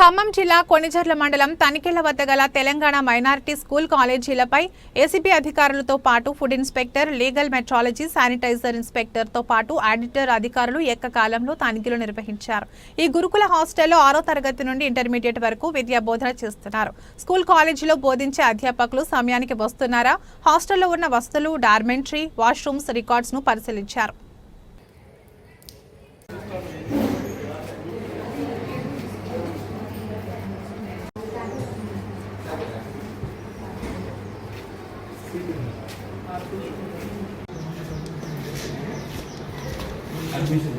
ఖమ్మం జిల్లా కొణిజర్ల మండలం తనికెళ్ళ వద్ద గల తెలంగాణ మైనారిటీ స్కూల్ కాలేజీలపై ఏసీబీ అధికారులతో పాటు food inspector legal metrology sanitizer ఇన్స్పెక్టర్తో పాటు ఆడిటర్ అధికారులు ఏకకాలంలో తనిఖీలు నిర్వహించారు. ఈ గురుకుల హాస్టల్లో ఆరో తరగతి నుండి ఇంటర్మీడియట్ వరకు విద్యా బోధన చేస్తున్నారు. స్కూల్ కాలేజీలో బోధించే అధ్యాపకులు సమయానికి వస్తున్నారా? హాస్టల్లో ఉన్న వస్తువులు డార్మెంటరీ వాష్రూమ్స్ రికార్డ్స్ను పరిశీలించారు. అడ్మిషన్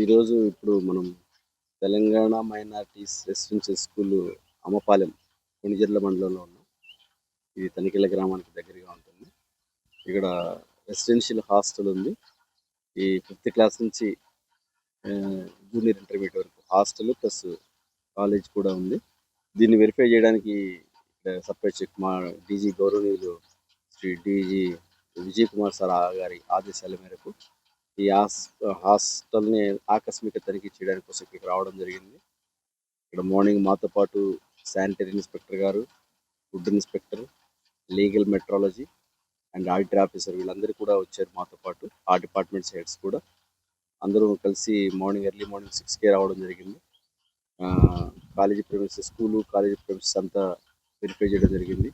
ఈరోజు ఇప్పుడు మనం Telangana minorities residential school Ammapalem Konijerla మండలంలో ఉన్నాం. ఇది తనిఖీల గ్రామానికి దగ్గరగా ఉంటుంది. ఇక్కడ రెసిడెన్షియల్ హాస్టల్ ఉంది. ఈ ఫిఫ్త్ క్లాస్ నుంచి జూనియర్ ఇంటర్మీడియట్ వరకు హాస్టల్ ప్లస్ కాలేజ్ కూడా ఉంది. దీన్ని వెరిఫై చేయడానికి సపరేట్ చెక్ మా డీజీ గౌరవనీయులు శ్రీ డీజీ విజయ్ కుమార్ సార్ గారి ఆదేశాల మేరకు ఈ హాస్ హాస్టల్ని ఆకస్మిక తనిఖీ చేయడానికి కోసం ఇక్కడికి రావడం జరిగింది. ఇక్కడ మార్నింగ్ మాతో పాటు శానిటరీ ఇన్స్పెక్టర్ గారు food inspector legal metrology and auditor officer వీళ్ళందరూ కూడా వచ్చారు మాతో పాటు ఆ డిపార్ట్మెంట్స్ హెడ్స్ కూడా. అందరూ కలిసి మార్నింగ్ ఎర్లీ మార్నింగ్ సిక్స్కే రావడం జరిగింది. College premises school college premises అంతా వెరిఫై చేయడం జరిగింది.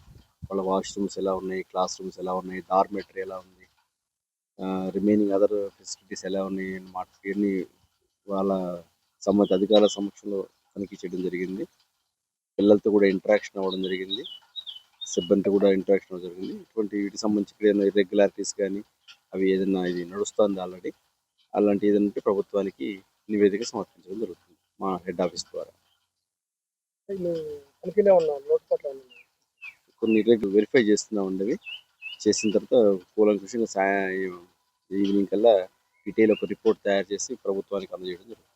వాళ్ళ వాష్రూమ్స్ ఎలా ఉన్నాయి క్లాస్ రూమ్స్ ఎలా ఉన్నాయి డార్మెటరీ ఎలా ఉంది రిమైనింగ్ అదర్ ఫెసిలిటీస్ ఎలా ఉన్నాయి అని మాట ఇవన్నీ వాళ్ళ సంబంధిత అధికారుల సమక్షంలో తనిఖీ చేయడం జరిగింది. పిల్లలతో కూడా ఇంటరాక్షన్ అవ్వడం జరిగింది. సిబ్బందితో కూడా ఇంటరాక్షన్ అవ్వడం జరిగింది. ఇటువంటి వీటికి సంబంధించి ఇక్కడ ఏదైనా ఇర్రెగ్యులారిటీస్ కానీ అవి ఏదైనా ఇది నడుస్తుంది ఆల్రెడీ అలాంటి ఏదంటే ప్రభుత్వానికి నివేదిక సమర్పించడం జరుగుతుంది మా హెడ్ ఆఫీస్ ద్వారా. కొన్ని వెరిఫై చేస్తున్నాం ఉండేవి చేసిన తర్వాత కూలంకృషంగా సాయం ఈవినింగ్ కల్లా డీటెయిల్ ఒక రిపోర్ట్ తయారు చేసి ప్రభుత్వానికి అందజేయడం జరుగుతుంది.